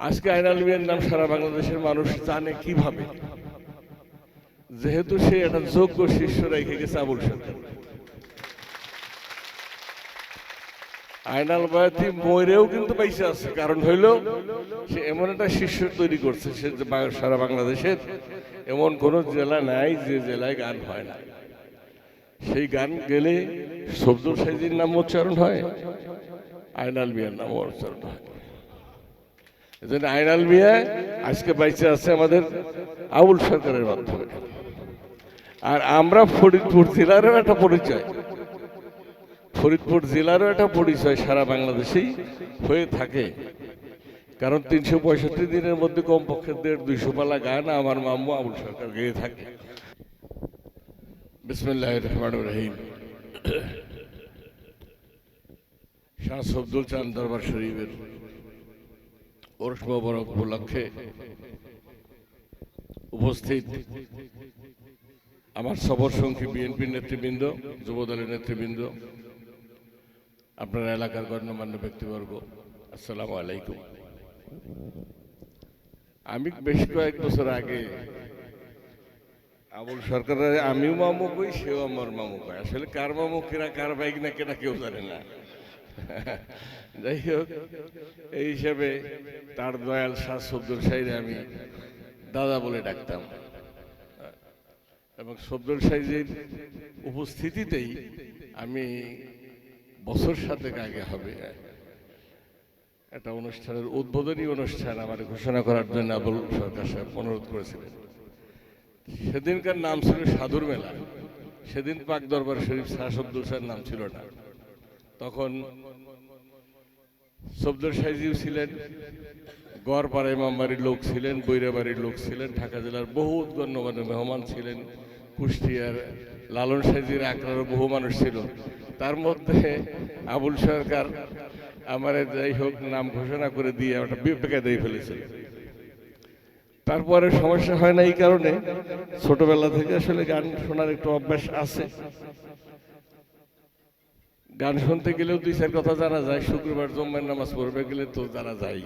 আজকে আইনাল মিয়ার নাম সারা বাংলাদেশের মানুষ জানে কীভাবে। যেহেতু সে একটা যোগ্য শিষ্য রেখে গেছে আবুল আইনাল বয়াতি ময়রেও কিন্তু পাইছে আছে। কারণ হইল, সে এমন একটা শিষ্য তৈরি করছে, সে সারা বাংলাদেশের এমন কোন জেলা নাই যে জেলায় গান হয় না। সেই গান গেলে শব্দুল সাইজির নাম উচ্চারণ হয় আইনাল মিয়ার নাম উচ্চারণ হয়। এজন্য আইনাল মিয়া আজকে বাইচে আছে আমাদের আবুল সরকারের মাধ্যমে। আর আমরা ফরিদপুর জেলারও একটা পরিচয়। ফরিদপুর জেলারও একটা পরিচয় সারা বাংলাদেশেই হয়ে থাকে। কারণ তিনশো পঁয়ষট্টি দিনের মধ্যে কমপক্ষে দেড় দুইশো পালা গান আমার মাম্মু আবুল সরকার গেয়ে থাকে। বিসমুল্লাহ রহমান রহিম। শাহ সবদুল চাঁদ দরবার শরীফের ওরস উপলক্ষে উপস্থিত আমার সবর সঙ্গী বিএনপির নেতৃবৃন্দ, যুবদলের নেতৃবৃন্দ, আপনার এলাকার গণ্যমান্য ব্যক্তিবর্গ, আসসালামু আলাইকুম। আমি বেশ কয়েক বছর আগে আবুল সরকারের আমিও মামু কই সেও আমার মামু কয় আসলে কার মামু কেনা, কার বাইক না কেনা কেউ জানে না। যাই হোক, এই হিসাবে তার দয়াল শাহ সব্দুল আমি দাদা বলে ডাকতাম। এবং সব্দুল সাইজের উপস্থিতিতেই আমি বছর সাতেক আগে হবে। একটা অনুষ্ঠানের উদ্বোধনী অনুষ্ঠান আমার ঘোষণা করার জন্য আবুল সরকার সাহেব অনুরোধ করেছিলেন। সেদিনকার নাম ছিল সাধুর মেলা। সেদিন পাক দরবার শরীফ শাহ সব্দুল সাহের নাম ছিল না। তখন সবদুল সাইজিও ছিলেন গড়পাড়া ইমামবাড়ির লোক ছিলেন, বৈরাবাড়ির লোক ছিলেন, ঢাকা জেলার বহু গণ্যমান্য মেহমান ছিলেন, কুষ্টিয়ার লালন সাইজির আগ্রারও বহু মানুষ ছিল। তার মধ্যে আবুল সরকার আমার যাই হোক নাম ঘোষণা করে দিয়ে একটা বিবেকা দিয়ে ফেলেছিল। তারপরে সমস্যা হয় না এই কারণে ছোটবেলা থেকে আসলে গান শোনার একটু অভ্যাস আছে। গান শুনতে গেলেও দুই চার কথা জানা যায়, শুক্রবার জম্মের নামাজ পড়বে গেলে তো জানা যায়।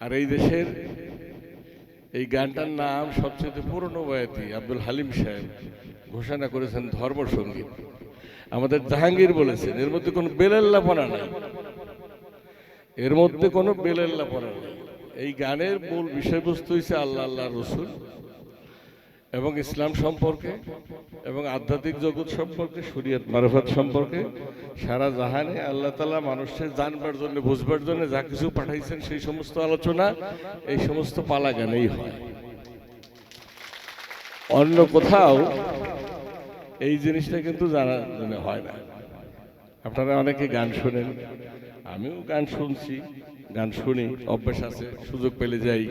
আর এই দেশের এই গানটার নাম সবচেয়ে পুরনো বয়াতি, আব্দুল হালিম সাহেব ঘোষণা করেছেন ধর্মসঙ্গীত আমাদের জাহাঙ্গীর বলেছেন, এর মধ্যে কোনো বেলাল্লাপনা নাই। এর মধ্যে কোনো বেলাল্লাপনা নাই। এই গানের মূল বিষয়বস্তু হচ্ছে আল্লাহ আল্লাহ রসুল। এবং ইসলাম সম্পর্কে এবং আধ্যাত্মিক জগৎ সম্পর্কে, শরীয়ত মারফত সম্পর্কে সারা জাহানে আল্লাহ তালা মানুষের জানবার জন্য, বুঝবার জন্য যা কিছু পাঠাইছেন সেই সমস্ত আলোচনা, এই সমস্ত পালা গানেই হয়। অন্য কোথাও এই জিনিসটা কিন্তু জানা জন্য হয় না। আপনারা অনেকে গান শোনেন, আমিও গান শুনছি, গান শুনি, অভ্যাস আছে, সুযোগ পেলে যাই।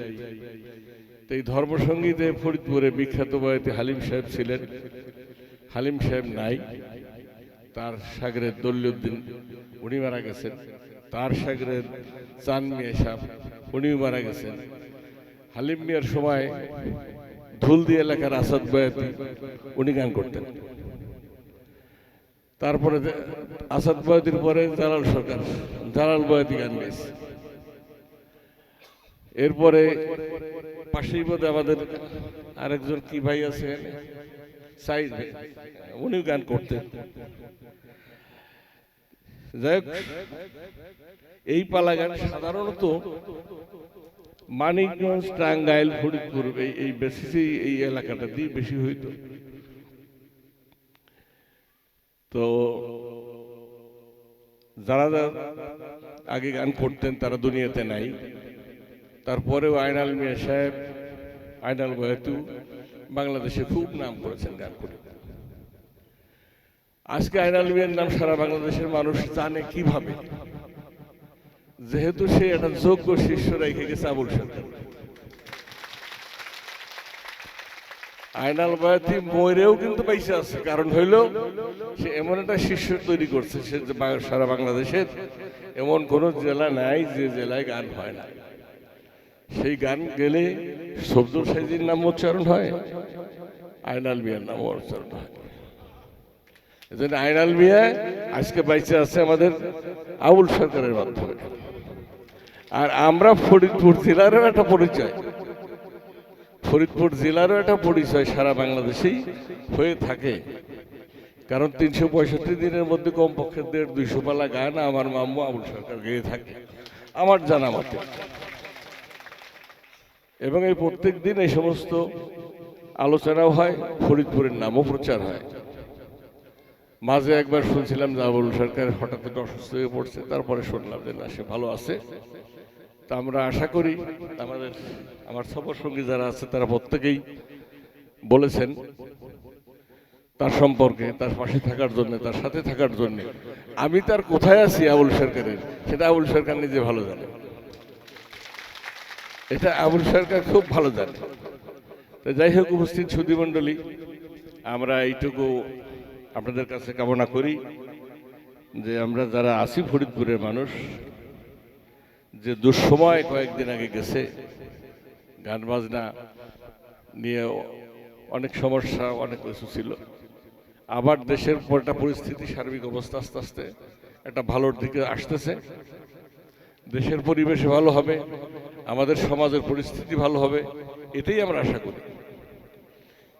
তো এই ধর্মসঙ্গীতে ফরিদপুরে বিখ্যাত বয়তে হালিম সাহেব ছিলেন। হালিম সাহেব নাই। তার সাগরের দলিউদ্দিন, উনি মারা গেছেন। তার সাগরের চান মিয়া সাহেব, উনিও মারা গেছেন। হালিম মিয়ার সময় ধুলদি এলাকার আসাদ বয়াতি, উনি গান করতেন। তারপরে আসাদ বয়াতির পরে জালাল সরকার, জালাল বয়াতি গান গেছে। এরপরে পাশেই বোধ আমাদের আরেকজন কি ভাই আছে? সাইদ উনিও গান করতেন। যাই এই পালা গান সাধারণত মানিকগঞ্জ, টাঙ্গাইল, ফরিদপুর, এই এই বেশি এই এলাকাটা দিয়ে বেশি হইতো। তো যারা আগে গান করতেন, তারা দুনিয়াতে নাই। তারপরেও আয়নাল মিয়া সাহেব, আয়নাল বয়াতু বাংলাদেশে খুব নাম করেছেন গান করে। আজকে আয়নাল মিয়ার নাম সারা বাংলাদেশের মানুষ জানে কীভাবে? যেহেতু সে একটা যোগ্য শিষ্য রেখে গেছে আবুল সরকার আয়নাল বয়াতি ময়রেও কিন্তু পাইছে আছে। কারণ হইল, সে এমন একটা শিষ্য তৈরি করছে, সে সারা বাংলাদেশের এমন কোন জেলা নাই যে জেলায় গান হয় না। সেই গান গেলে শব্দুল সাইজির নাম উচ্চারণ হয়, আয়নাল মিয়ার নাম উচ্চারণ হয়। এজন্য আয়নাল মিয়া আজকে বাইচে আছে আমাদের আবুল সরকারের মাধ্যমে। আর আমরা ফরিদপুর জেলারও একটা পরিচয়। ফরিদপুর জেলারও একটা পরিচয় সারা বাংলাদেশেই হয়ে থাকে। কারণ তিনশো পঁয়ষট্টি দিনের মধ্যে কমপক্ষে দেড় দুইশো পালা গান আমার মাম্মু আবুল সরকার গেয়ে থাকে। আমার জানা মতে। এবং এই প্রত্যেক দিন এই সমস্ত আলোচনাও হয়, ফরিদপুরের নামও প্রচার হয়। মাঝে একবার শুনছিলাম যে আবুল সরকার হঠাৎ একটু অসুস্থ হয়ে পড়ছে, তারপরে শুনলাম যে না, সে ভালো আছে। তা আমরা আশা করি আমাদের, আমার সফর সঙ্গী যারা আছে, তারা প্রত্যেকেই বলেছেন তার সম্পর্কে, তার পাশে থাকার জন্য, তার সাথে থাকার জন্য। আমি তার কোথায় আছি আবুল সরকারের? সেটা আবুল সরকার নিজে ভালো জানে। এটা আবুল সরকার খুব ভালো জানে। তো যাই হোক, উপস্থিত সুধীমণ্ডলী আমরা এইটুকু আপনাদের কাছে কামনা করি যে আমরা যারা আছি ফরিদপুরের মানুষ, যে দুঃসময় কয়েকদিন আগে গেছে, গান বাজনা নিয়ে অনেক সমস্যা, অনেক কিছু ছিল। আবার দেশের একটা পরিস্থিতি, সার্বিক অবস্থা আস্তে আস্তে একটা ভালোর দিকে আসতেছে। দেশের পরিবেশ ভালো হবে আমাদের সমাজের পরিস্থিতি ভালো হবে এটাই আমরা আশা করি।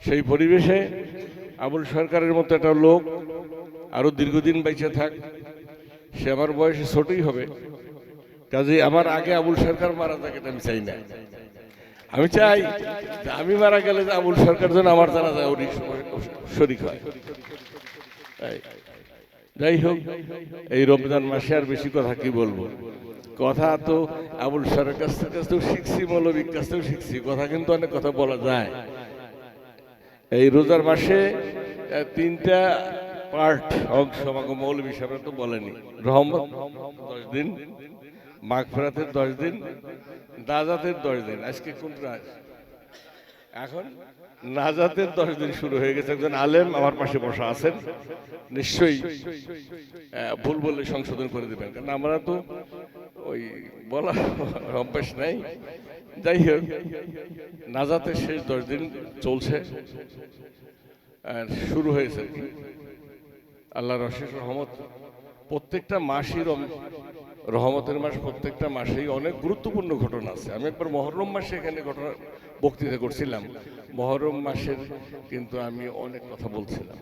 সেই পরিবেশে আবুল সরকারের মতো একটা লোক আরও দীর্ঘদিন বেঁচে থাক, সে আমার বয়সে ছোটই হবে কাজে আমার আগে আবুল সরকার মারা এটা আমি চাই না। আমি চাই আমি মারা গেলে যে আবুল সরকার যেন আমার জানা যায় ওরই শরিক হয়। যাই হোক, এই রমজান মাসে আর বেশি কথা কি বলব? কথা তো আবুল সরের কাছ থেকে কাছ থেকেও শিখছি, মৌলবীর কাছ থেকেও শিখছি, কথা কিন্তু অনেক কথা বলা যায়। এই রোজার মাসে তিনটা পার্ট অংশ আমাকে মৌলবী সাহেব তো বলেনি। রহমত, দশ দিন মাঘ ফেরাতের দশ দিন দাজাতের দশ দিন। আজকে কোনটা এখন নাজাতের দশ দিন শুরু হয়ে গেছে। একজন আলেম আমার পাশে বসা আছেন। নিশ্চয়ই ভুল বললে সংশোধন করে দেবেন। কারণ আমরা তো ওই বলা অভ্যাস নাই। যাই হোক, নাজাতের শেষ দশ দিন চলছে আর শুরু হয়েছে। আল্লাহর অশেষ রহমত, প্রত্যেকটা মাসই রহমতের মাস প্রত্যেকটা মাসেই অনেক গুরুত্বপূর্ণ ঘটনা আছে। আমি একবার মহরম মাসে এখানে ঘটনা বক্তৃতা করছিলাম। মহরম মাসের কিন্তু আমি অনেক কথা বলছিলাম।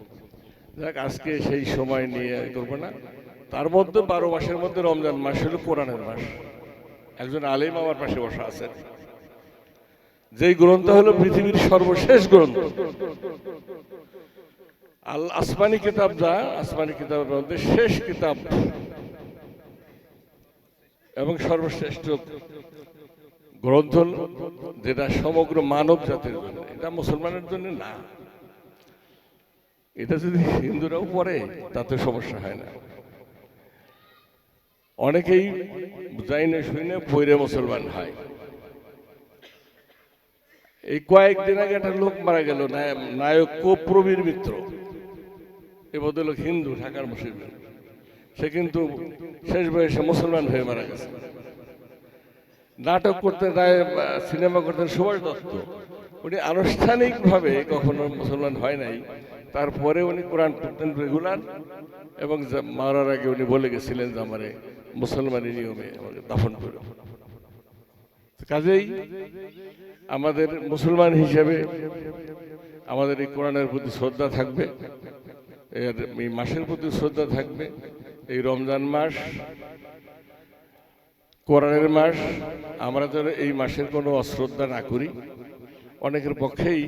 যাক, আজকে সেই সময় নিয়ে করব না। তার মধ্যে বারো মাসের মধ্যে রমজান মাস হলো কোরআনের মাস। একজন আলিম আমার পাশে বসা আছেন। যে গ্রন্থ হলো পৃথিবীর সর্বশেষ গ্রন্থ। আল আসমানি কিতাব যা, আসমানি কিতাবের মধ্যে শেষ কিতাব। এবং সর্বশ্রেষ্ঠ গ্রন্থ যেটা সমগ্র মানব জাতির জন্য। এটা মুসলমানের জন্য না। এটা যদি হিন্দুরাও পড়ে, তাতে সমস্যা হয় না। অনেকেই যাই না শুই না পৈরে মুসলমান হয়। এই কয়েকদিন আগে একটা লোক মারা গেল, নায়ক প্রবীর মিত্র। এ ভদ্রলোক হিন্দু, ঢাকার মুসলিম। সে কিন্তু শেষ বয়সে মুসলমান হয়ে মারা গেছে। নাটক করতে রায় সিনেমা করতেন সুভাষ দত্ত। উনি আনুষ্ঠানিকভাবে কখনো মুসলমান হয় নাই। তারপরে উনি কোরআন পড়তেন রেগুলার এবং মারার আগে উনি বলে গেছিলেন যে আমারে মুসলমানি নিয়মে আমাকে দাফন করে। কাজেই আমাদের মুসলমান হিসেবে আমাদের এই কোরআনের প্রতি শ্রদ্ধা থাকবে, এর এই মাসের প্রতি শ্রদ্ধা থাকবে, এই রমজান মাস, কোরআনের মাস, আমরা যেন এই মাসের কোনো অশ্রদ্ধা না করি। অনেকের পক্ষেই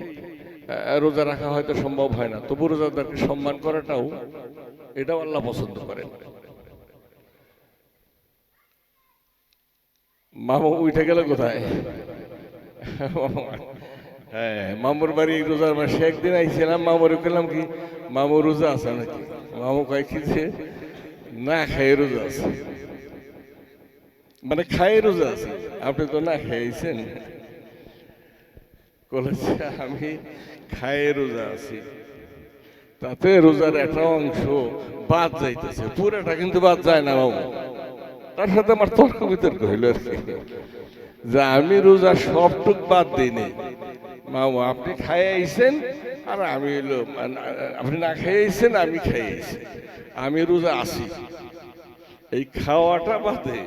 রোজা রাখা হয়তো সম্ভব হয় না, তবু রোজাদারকে সম্মান করাটাও এটাও আল্লাহ পছন্দ করেন। মামু উঠে গেল কোথায়? হ্যাঁ মামুর বাড়ি রোজার মাসে একদিন আইছিলাম মামুর পেলাম কি মামু রোজা আছে নাকি? মামু কয় কি যে, না খাই রোজা আছে। মানে খাই রোজা আছে। আপনি তো না খেয়েছেন বলেছে আমি খায়ে রোজা আছি। তাতে রোজার একটা অংশ বাদ যাইতেছে। পুরোটা কিন্তু বাদ যায় না বাবু তার সাথে আমার তর্ক বিতর্ক হইল। আর কি যে আমি রোজা সবটুক বাদ দিইনি। মামু আপনি খাইয়ে আইছেন আর আমি হইল মানে, আপনি না খাইয়ে আইছেন আমি খাইয়ে আইছি। আমি রোজা আছি। এই খাওয়াটা বাদে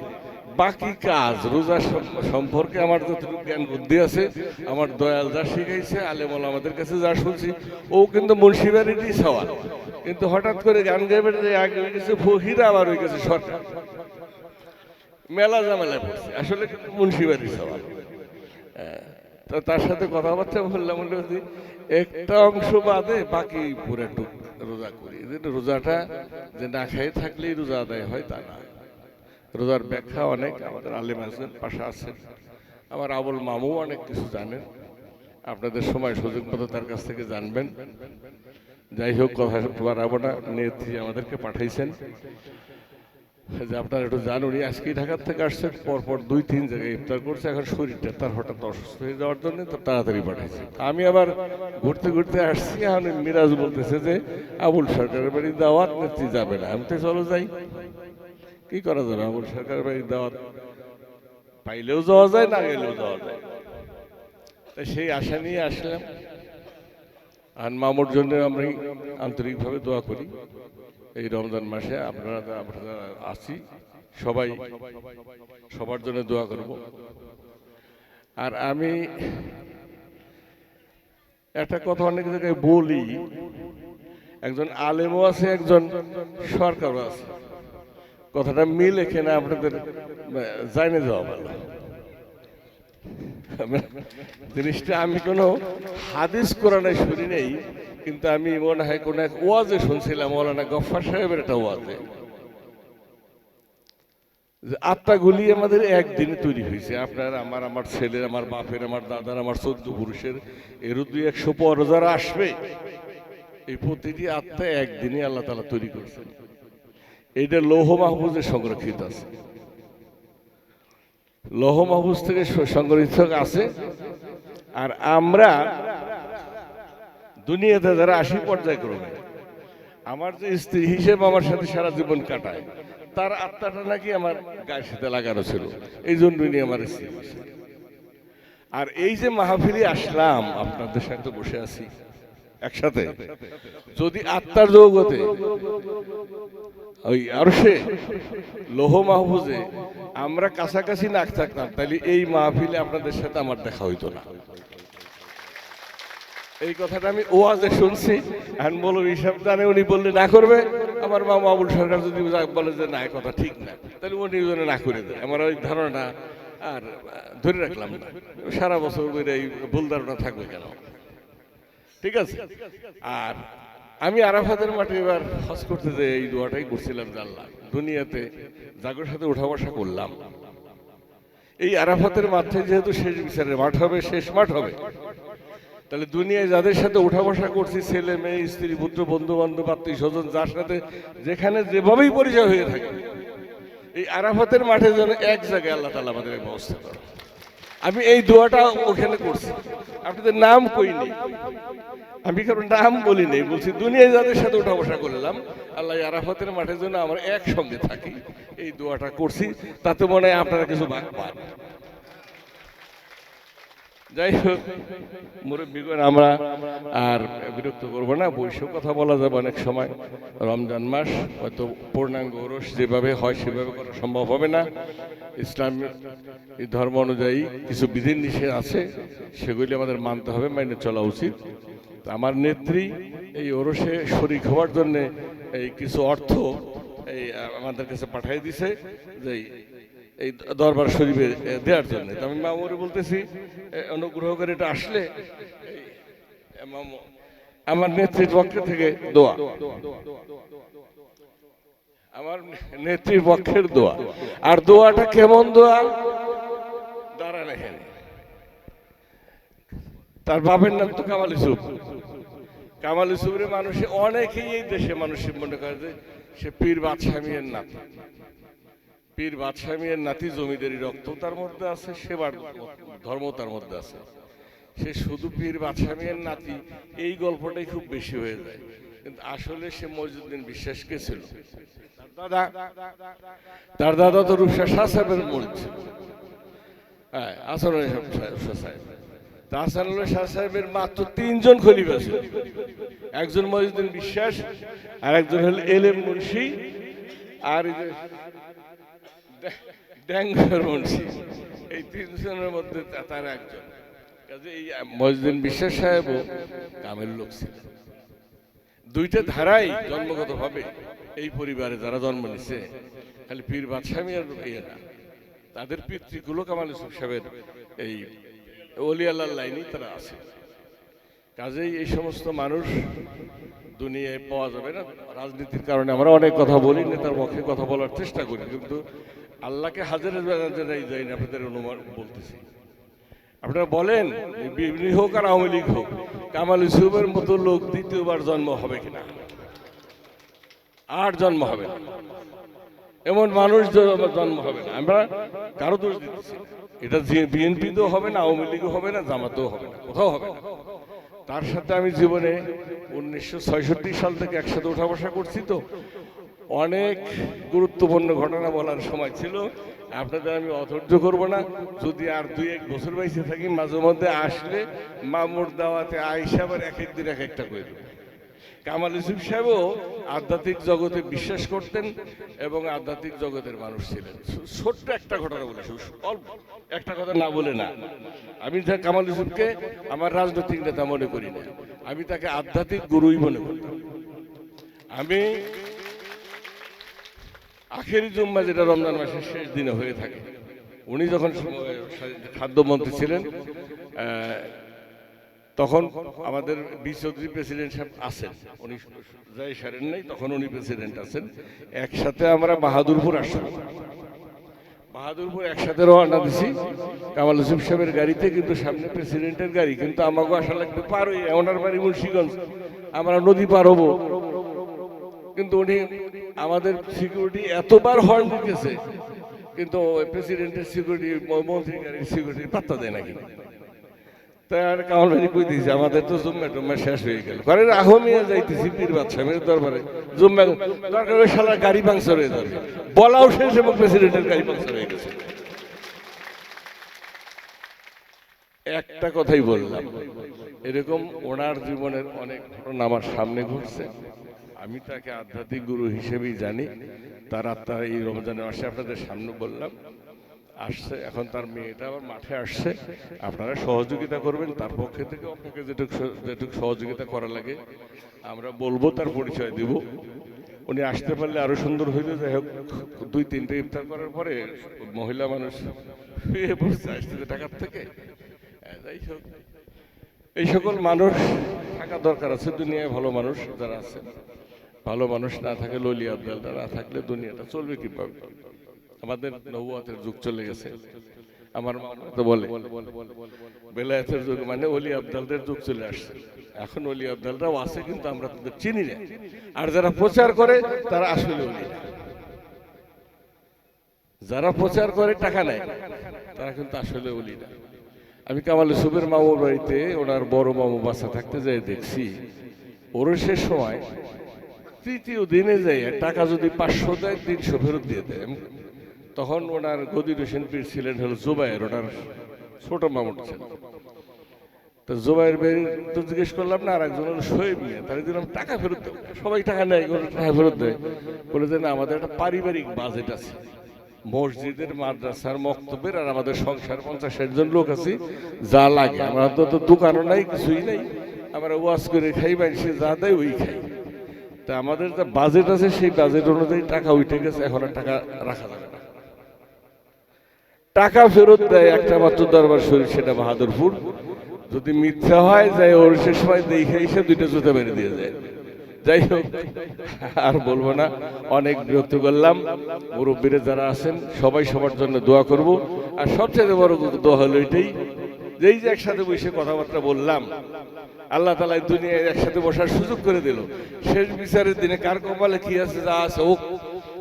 বাকি কাজ রোজা সম্পর্কে আমার যতটুকু জ্ঞান বুদ্ধি আছে আমার দয়াল যা শিখাইছে আলেমল আমাদের কাছে যা শুনছি ও কিন্তু মুন্সিবাড়িরই সওয়াল। কিন্তু হঠাৎ করে গান গাইবে আগে হয়ে গেছে ফহিরা আবার হয়ে গেছে সরকার। মেলা জামেলায় পড়ছে। আসলে তো তার সাথে কথাবার্তা বললাম একটা অংশ বাদে বাকি রোজা করি। রোজাটা যে না খেয়ে থাকলেই রোজা আদায় হয়, তা না। রোজার ব্যাখ্যা অনেক, আমাদের আলেম আছেন, পাশা আছেন, আমার আবুল মামু অনেক কিছু জানেন। আপনাদের সময় সুযোগ মতো তার কাছ থেকে জানবেন। যাই হোক, কথা বাড়াবো না, নেত্রী আমাদেরকে পাঠাইছেন। যে আপনারা একটু জানুন আজকে ঢাকার থেকে আসছে পরপর দুই, তিন জায়গায় ইফতার করছে, এখন শরীরটা তার হঠাৎ অসুস্থ হয়ে যাওয়ার জন্য তো তাড়াতাড়ি পাঠাইছে আমি আবার ঘুরতে ঘুরতে আসছি, এখন মিরাজ বলতেছে যে, আবুল সরকারের বাড়ি দাওয়াত, নেত্রী যাবে না। আমি তো চলো যাই। কি করা যাবে? আবুল সরকারের বাড়ি দাওয়াত পাইলেও যাওয়া যায়, না গেলেও যাওয়া যায়। তা সেই আশা নিয়ে আসলাম। আর মামুর জন্য আমরা আন্তরিকভাবে দোয়া করি। এই রমজান মাসে আপনারা আমরা আছি। সবাই সবার জন্য দোয়া করব। আর আমি একটা কথা অনেক জায়গায় বলি, একজন আলেমও আছে, একজন সরকারও আছে। কথাটা মিলে কিনা আপনাদের জানে যাওয়া ভালো। জিনিসটা আমি কোনো হাদিস কোরআনে শুনি নেই। কিন্তু আমি মনে হয় কোন এক ওয়াজে শুনছিলাম, মৌলানা গফফার সাহেবের একটা ওয়াজে। আত্মাগুলি আমাদের একদিনে তৈরি হয়েছে। আপনার, আমার আমার ছেলের, আমার বাপের, আমার দাদার, আমার চোদ্দ পুরুষের এর দুই একশো পর যারা আসবে, এই প্রতিটি আত্মা একদিনে আল্লাহ তালা তৈরি করছেন। এটা লৌহ মাহফুজে সংরক্ষিত আছে। লৌহ মাহফুজ থেকে সংরক্ষিত আছে। আর আমরা দুনিয়াতে যারা আশি পর্যায়ক্রমে, আমার যে স্ত্রী হিসেবে আমার সাথে সারা জীবন কাটায়, তার আত্মাটা নাকি আমার গায়ের সাথে লাগানো ছিল। এই জন্যই আমার স্ত্রী আর এই যে মাহফিলে আসলাম, আপনাদের সাথে বসে আছি, একসাথে। যদি আত্মার জগতে ওই আর সে লোহ মাহফুজে আমরা কাছাকাছি না থাকতাম, তাহলে এই মাহফিলে আপনাদের সাথে আমার দেখা হইতো না। এই কথাটা আমি ওয়াজে শুনছি এখন বলো হিসাব জানে, উনি বললে না করবে। আমার মা বাবুল সরকার যদি বলে যে না কথা ঠিক না, তাহলে উনি জন্য না করে দেয়। আমার ওই ধারণা আর ধরে রাখলাম না। সারা বছর ধরে এই ভুল ধারণা থাকবে কেন? ঠিক আছে? আর আমি আরাফাতের মাঠে এবার হজ করতে যে এই দোয়াটাই করছিলাম জানলাম দুনিয়াতে জাগর সাথে উঠা বসা করলাম। এই আরাফাতের মাঠে যেহেতু শেষ বিচারের মাঠ হবে, শেষ মাঠ হবে। তাহলে দুনিয়ায় যাদের সাথে উঠা বসা করছি, ছেলে, মেয়ে, স্ত্রী, পুত্র, বন্ধু, বান্ধব, আত্মীয় স্বজন, যার সাথে যেখানে যেভাবেই পরিচয় হয়ে থাকে, এই আরাফাতের মাঠে যেন এক জায়গায় আল্লাহ তালা আমাদের ব্যবস্থা করে আমি এই দোয়াটা ওখানে করছি। আপনাদের নাম কইনি আমি কারণ নাম বলি নেই, বলছি দুনিয়ায় যাদের সাথে উঠা বসা করলাম, আল্লাহ আরাফাতের মাঠের জন্য আমরা একসঙ্গে থাকি। এই দোয়াটা করছি, তাতে মনে হয় আপনারা কিছু ভাগ পান। যাই হোক মুরব্বীগণ আমরা আর বিরক্ত করব না বৈশ্ব কথা বলা যাবে অনেক সময়। রমজান মাস, হয়তো পূর্ণাঙ্গ ওরস যেভাবে হয়, সেভাবে করা সম্ভব হবে না। ইসলাম ধর্ম অনুযায়ী কিছু বিধি নিষেধ আছে, সেগুলি আমাদের মানতে হবে, মেনে চলা উচিত। আমার নেত্রী এই ওরসে শরিক হওয়ার জন্যে এই কিছু অর্থ এই আমাদের কাছে পাঠিয়ে দিছে যে এই দরবার শরীফে দেওয়ার জন্য। আমি মামুরে বলতেছি অনুগ্রহ করে এটা আসলে আমার নেত্রীর পক্ষ থেকে দোয়া। আমার নেত্রীর পক্ষের দোয়া। আর দোয়াটা কেমন দোয়া? দাঁড়ান এখানে। তার বাপের নাম তো কামাল ইসুফ কামাল ইসুফের মানুষে অনেকেই এই দেশে মানুষ মনে করে যে সে পীর বাদশাহ মিয়ার নাতি। পীর বাদশাহ মিয়ার নাতি জমিদারি রক্ত তার মধ্যে আছে, সেবার ধর্ম তার মধ্যে আছে। সে শুধু পীর বাদশাহ মিয়ার নাতি, এই গল্পটাই খুব বেশি হয়ে যায়। কিন্তু আসলে সে মজুদ্দিন বিশ্বাসকে ছিল? তার দাদা তো রূপসা শাহ সাহেবের মরিদ ছিল। হ্যাঁ আসল সাহেব। শাহ সাহেবের মাত্র তিনজন খলিফা ছিল। একজন মহিউদ্দিন বিশ্বাস আর একজন হল এল এম মুন্সি, আর এই যে ডে- ট্যাঙ্গার মুন্সি। এই তিনজনের মধ্যে তার একজন। কাজে এই মজদিন বিশ্বাস সাহেবও কামের লোক ছিলেন দুইটা ধারাই জন্মগতভাবে এই পরিবারে যারা জন্ম নিছে, খালি পীর বাদশামী আর ইয়ে না। তাদের পিতৃকুলো কামাল ইউসুফ সাহেবের এই অলি আল্লাহর লাইনেই তারা আছে। কাজেই এই সমস্ত মানুষ দুনিয়ায় পাওয়া যাবে না। রাজনীতির কারণে আমরা অনেক কথা বলি, নেতার পক্ষে কথা বলার চেষ্টা করি, কিন্তু আল্লাহকে না আপনাদের অনুমান বলতেছি। আপনারা বলেন বিএনপি হোক আর আওয়ামী লীগ হোক, কামাল ইউসুফের মতো লোক দ্বিতীয়বার জন্ম হবে কিনা? আর জন্ম হবে না। এমন মানুষ জন্ম হবে না। আমরা কারও দোষ দিতেছি না। এটা বিএনপিতেও হবে না, আওয়ামী লীগও হবে না, জামাতেও হবে না, কোথাও হবে না। তার সাথে আমি জীবনে উনিশশো সাল থেকে একসাথে উঠা বসা করছি তো। অনেক গুরুত্বপূর্ণ ঘটনা বলার সময় ছিল। আপনাদের আমি অধৈর্য করব না। যদি আর দুই এক বছর বাইসে থাকি, মাঝে মধ্যে আসলে মামুর দাওয়াতে আইসা আবার এক একদিন এক একটা করে দেবে। কামাল ইউসুফ সাহেবও আধ্যাত্মিক জগতে বিশ্বাস করতেন এবং আধ্যাত্মিক জগতের মানুষ ছিলেন। ছোট্ট একটা ঘটনা বলে অল্প। একটা কথা না বলে না। আমি কামাল ইউসুফকে আমার রাজনৈতিক নেতা মনে করি না। আমি তাকে আধ্যাত্মিক গুরুই মনে করতাম। আমি আখেরি জুম্মা যেটা রমজান মাসের শেষ দিনে হয়ে থাকে, উনি যখন খাদ্যমন্ত্রী ছিলেন তখন আমাদের বি প্রেসিডেন্ট সাহেব আছেন। উনি যাই সারেন নাই, তখন উনি প্রেসিডেন্ট আছেন। একসাথে আমরা বাহাদুরপুর আসলাম। বাহাদুরপুর একসাথে রওনা দিছি। কামাল হোসেন সাহেবের গাড়িতে কিন্তু সামনে প্রেসিডেন্টের গাড়ি, কিন্তু আমাকে আসা লাগবে পার হই ওনার বাড়ি মুন্সিগঞ্জ। আমরা নদী পার হব। কিন্তু উনি আমাদের সিকিউরিটি এতবার হর্ন দিতেছে কিন্তু প্রেসিডেন্টের সিকিউরিটি মন্ত্রী সিকিউরিটি পাত্তা দেয় নাকি? তাই কই আমাদের তো শেষ হয়ে গেল। করে আহমিয়া যাইতেছি পীর বাদশাহ দরবারে। দরকার ওই শালার গাড়ি পাংচার হয়ে যাবে। বলাও শেষ এবং প্রেসিডেন্টের গাড়ি পাংচার হয়ে গেছে। একটা কথাই বললাম। এরকম ওনার জীবনের অনেক ঘটনা আমার সামনে ঘটছে। আমি তাকে আধ্যাত্মিক গুরু হিসেবেই জানি। তার আত্মা এই রমজানে মাসে আপনাদের সামনে বললাম আসছে এখন তার মেয়েটা আবার মাঠে আসছে। আপনারা সহযোগিতা করবেন তার পক্ষে থেকে আপনাকে যেটুকু যেটুকু সহযোগিতা করা লাগে আমরা বলব তার পরিচয় দিব। উনি আসতে পারলে আরও সুন্দর হইল যাই হোক দুই তিনটে ইফতার করার পরে মহিলা মানুষ শুয়ে বসছে আসতে ঢাকার থেকে। হ্যাঁ, যাই হোক। এই সকল মানুষ থাকা দরকার আছে দুনিয়ায় ভালো মানুষ যারা আছে ভালো মানুষ না থাকে, ললি আবদালটা না থাকলে দুনিয়াটা চলবে কীভাবে? আমাদের নবুয়াতের যুগ চলে গেছে। আমার তো বলে, বেলায়েতের যুগ মানে অলি আবদালদের যুগ চলে আসছে। এখন অলি আবদালরাও আছে, কিন্তু আমরা তাদের চিনি না। আর যারা প্রচার করে, তারা আসলে অলি যারা প্রচার করে, টাকা নেয়, তারা কিন্তু আসলে অলি না। আমি কামাল সুবের মামুর বাড়িতে ওনার বড় মামু বাসা থাকতে যাই দেখছি, ওরসের সময় তৃতীয় দিনে যাই টাকা যদি পাঁচশো দেয়, তিনশো ফেরত দিয়ে দেয়। তখন ওনার গদির হোসেন ছিলেন হলো জুবাইর, ওনার ছোট মামুর ছিলেন। তো জুবাইর বেরি তো জিজ্ঞেস করলাম, না আর একজন হলো শোয়েব নিয়ে তাহলে দিলাম, টাকা ফেরত দেবো সবাই টাকা নেয় কোনো টাকা ফেরত দেয়। বলে যে, না, আমাদের একটা পারিবারিক বাজেট আছে। মসজিদের, মাদ্রাসার মক্তবের আর আমাদের সংসার পঞ্চাশ ষাট জন লোক আছে, যা লাগে। আমরা তো দোকানও নাই, কিছুই নাই। আমরা ওয়াশ করে খাই সে যা দেয়, ওই খাই। তা আমাদের যে বাজেট আছে, সেই বাজেট অনুযায়ী টাকা উঠে গেছে, এখন আর টাকা রাখা যাবে না। টাকা ফেরত দেয় একটা মাত্র দরবার শরীর সেটা বাহাদুরপুর। যদি মিথ্যা হয়, যাই ওর সে সময় দেখে এসে দুইটা জুতা মেরে দিয়ে যায়। যাই হোক, আর বলব না, অনেক বিরক্ত করলাম। মুরব্বীরা যারা আছেন, সবাই সবার জন্য দোয়া করব। আর সবচেয়ে বড় দোয়া হলো এটাই, যেই যে একসাথে বসে কথাবার্তা বললাম আল্লাহ তালা দুনিয়ায় একসাথে বসার সুযোগ করে দিল। শেষ বিচারের দিনে কার কপালে কি আছে, যা আছে ও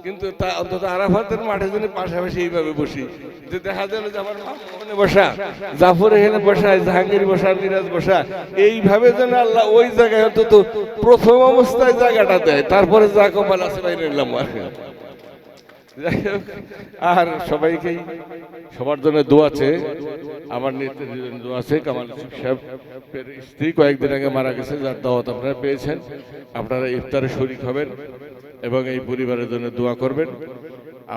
কিন্তু তা অন্তত আরাফাতের মাঠে যদি পাশাপাশি এইভাবে বসি, যে দেখা গেল যে আমার বসা, জাফর এখানে বসা, জাহাঙ্গীর বসা, মিরাজ বসা, এইভাবে যেন আল্লাহ ওই জায়গায় অন্তত প্রথম অবস্থায় জায়গাটা দেয়, তারপরে যা কপাল আছে বাইরে নিলাম আর আর সবাইকেই সবার জন্য দোয়া আছে আমার দোয়া আছে কামাল সাহেবের স্ত্রী কয়েকদিন আগে মারা গেছে, যার দাওয়াত আপনারা পেয়েছেন। আপনারা ইফতারে শরিক হবেন এবং এই পরিবারের জন্য দোয়া করবেন।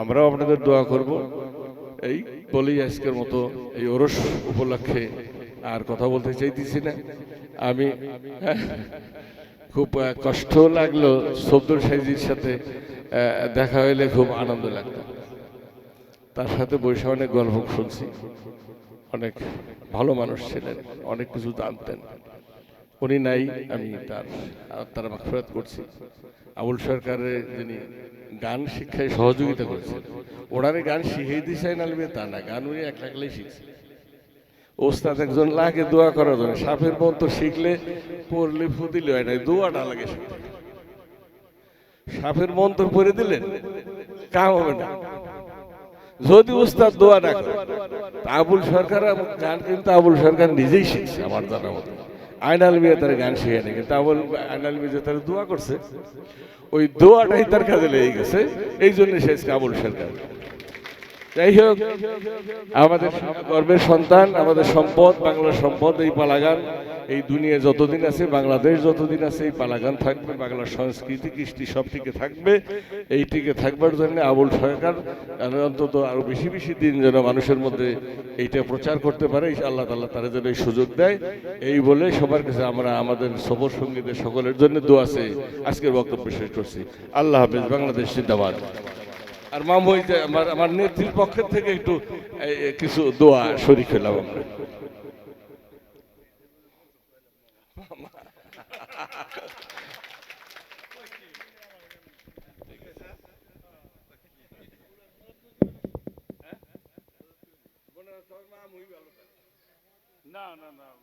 আমরাও আপনাদের দোয়া করব। এই বলেই আজকের মতো এই ওরস উপলক্ষে আর কথা বলতে চাইতেছি না। আমি, খুব কষ্ট লাগল সবদুল সাইজির সাথে দেখা হইলে খুব আনন্দ লাগতো। তার সাথে বসে অনেক গল্প শুনছি। অনেক ভালো মানুষ ছিলেন, অনেক কিছু জানতেন। উনি নাই, আমি তার তার মাফরাত করছি। আবুল সরকারের যিনি গান শিক্ষায় সহযোগিতা করেছেন, ওনারে গান শিখিয়ে দিয়েছেন আলবে তা না, গান উনি এক লাগলেই শিখছে। ওস্তাদ একজন লাগে দোয়া করার জন্য, সাপের মন্ত্র শিখলে পড়লে ফুদিলে হয় না, দোয়াটা লাগে সাপের মন্ত্র পড়ে দিলেন, কাম হবে না। যদি উস্তাদ দোয়া না করে আবুল সরকার গান কিন্তু আবুল সরকার নিজেই শিখছে, আমার জানা মতো। আয়নাল মিয়া তার গান শিখে নেই কিন্তু আবুল আয়নাল মিয়া তার দোয়া করছে, ওই দোয়াটাই তার কাজে লেগে গেছে এই জন্য শেষ আবুল সরকার। যাই হোক, আমাদের গর্বের সন্তান, আমাদের সম্পদ, বাংলার সম্পদ, এই পালাগান, এই দুনিয়া যতদিন আছে, বাংলাদেশ যতদিন আছে, এই পালাগান থাকবে, বাংলার সংস্কৃতি, কৃষ্টি সব টিকে থাকবে। এই টিকে থাকবার জন্য আবুল সরকার অন্তত আরও বেশি বেশি দিন যেন মানুষের মধ্যে এইটা প্রচার করতে পারে আল্লাহ তাল্লাহ তারা যেন এই সুযোগ দেয়। এই বলে সবার কাছে আমরা আমাদের সফর সঙ্গীদের সকলের জন্য দোয়া আছে আজকের বক্তব্য শেষ করছি। আল্লাহ হাফিজ, বাংলাদেশ জিন্দাবাদ। আর মাম হইতে আমার আমার নেত্রীর পক্ষের থেকে একটু কিছু দোয়া শরীর ফেলাম আমরা। না না না।